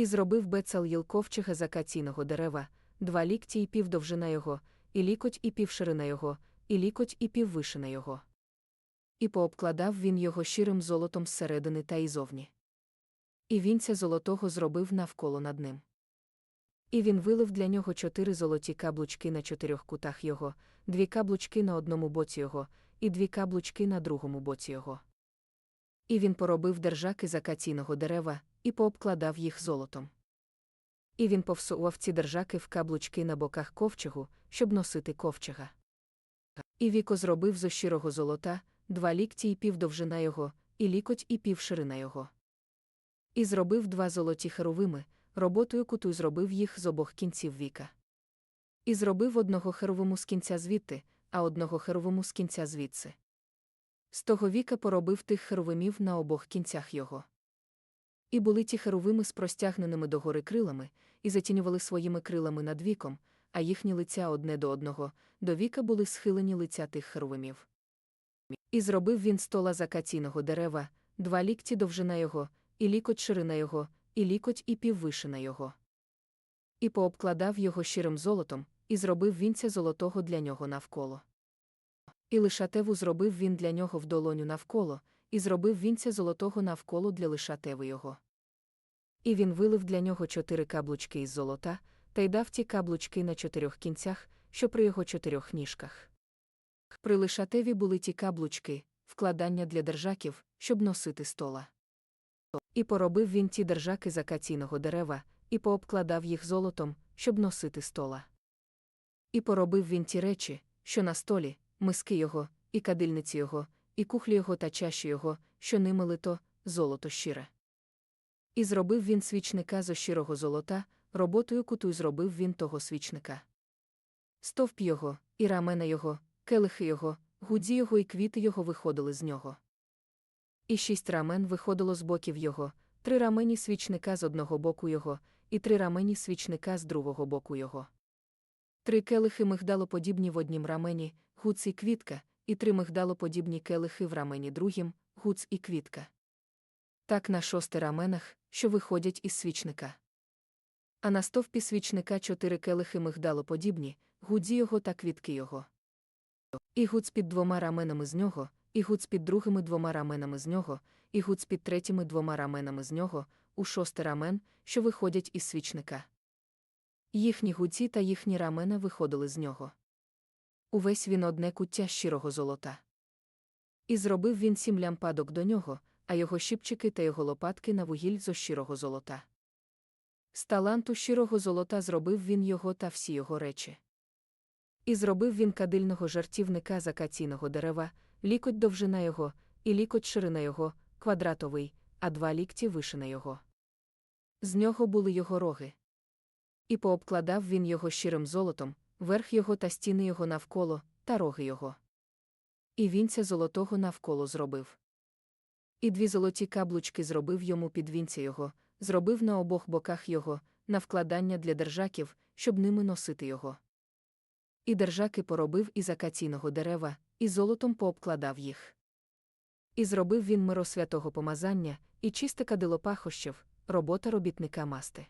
І зробив Бецал'їл ковчега з акаційного дерева, два лікті і пів довжина його, і лікоть і пів ширина його, і лікоть і пів вишина його. І пообкладав він його щирим золотом зсередини та ізовні. І вінця золотого зробив навколо над ним. І він вилив для нього чотири золоті каблучки на чотирьох кутах його, дві каблучки на одному боці його, і дві каблучки на другому боці його. І він поробив держаки з акаційного дерева і пообкладав їх золотом. І він повсував ці держаки в каблучки на боках ковчегу, щоб носити ковчега. І віко зробив зо щирого золота, два лікті і пів довжина його, і лікоть і пів ширина його. І зробив два золоті херовими, роботою куту зробив їх з обох кінців віка. І зробив одного херовому з кінця звідти, а одного херовому з кінця звідси. З того віка поробив тих херовимів на обох кінцях його. І були ті херовими з простягненими догори крилами, і затінювали своїми крилами над віком, а їхні лиця одне до одного, до віка були схилені лиця тих херовимів. І зробив він стола з акаційного дерева, два лікті довжина його, і лікоть ширина його, і лікоть і піввишина його. І пообкладав його щирим золотом, і зробив вінця золотого для нього навколо. І лишатеву зробив він для нього в долоню навколо, і зробив вінця золотого навколо для лишатеви його. І він вилив для нього чотири каблучки із золота, та й дав ті каблучки на чотирьох кінцях, що при його чотирьох ніжках. При лишатеві були ті каблучки, вкладання для держаків, щоб носити стола. І поробив він ті держаки з акаційного дерева, і пообкладав їх золотом, щоб носити стола. І поробив він ті речі, що на столі, миски його, і кадильниці його, і кухлі його та чаші його, що ними лито, золото щире. І зробив він свічника зо щирого золота, роботою куту зробив він того свічника. Стовп його, і рамена його, келихи його, гудзі його і квіти його виходили з нього. І шість рамен виходило з боків його, три рамені свічника з одного боку його, і три рамені свічника з другого боку його. Три келихи мигдалоподібні в однім рамені, гуц і квітка, і три мигдалоподібні келихи в рамені другім, гуц і квітка. Так на шости раменах, що виходять із свічника. А на стовпі свічника чотири келихи мигдалоподібні, гудзі його та квітки його. І гуц під двома раменами з нього, і гуц під другими двома раменами з нього, і гуц під третіми двома раменами з нього, у шости рамен, що виходять із свічника. Їхні гуці та їхні рамена виходили з нього. Увесь він одне куття щирого золота. І зробив він сім лямпадок до нього, а його щипчики та його лопатки на вугіль зо щирого золота. З таланту щирого золота зробив він його та всі його речі. І зробив він кадильного жартівника з акаційного дерева, лікоть довжина його, і лікоть ширина його, квадратовий, а два лікті вишина його. З нього були його роги. І пообкладав він його щирим золотом, верх його та стіни його навколо, та роги його. І вінця золотого навколо зробив. І дві золоті каблучки зробив йому під вінця його, зробив на обох боках його, на вкладання для держаків, щоб ними носити його. І держаки поробив із акаційного дерева, і золотом пообкладав їх. І зробив він миро святого помазання, і чисте кадило пахощів, робота робітника масти.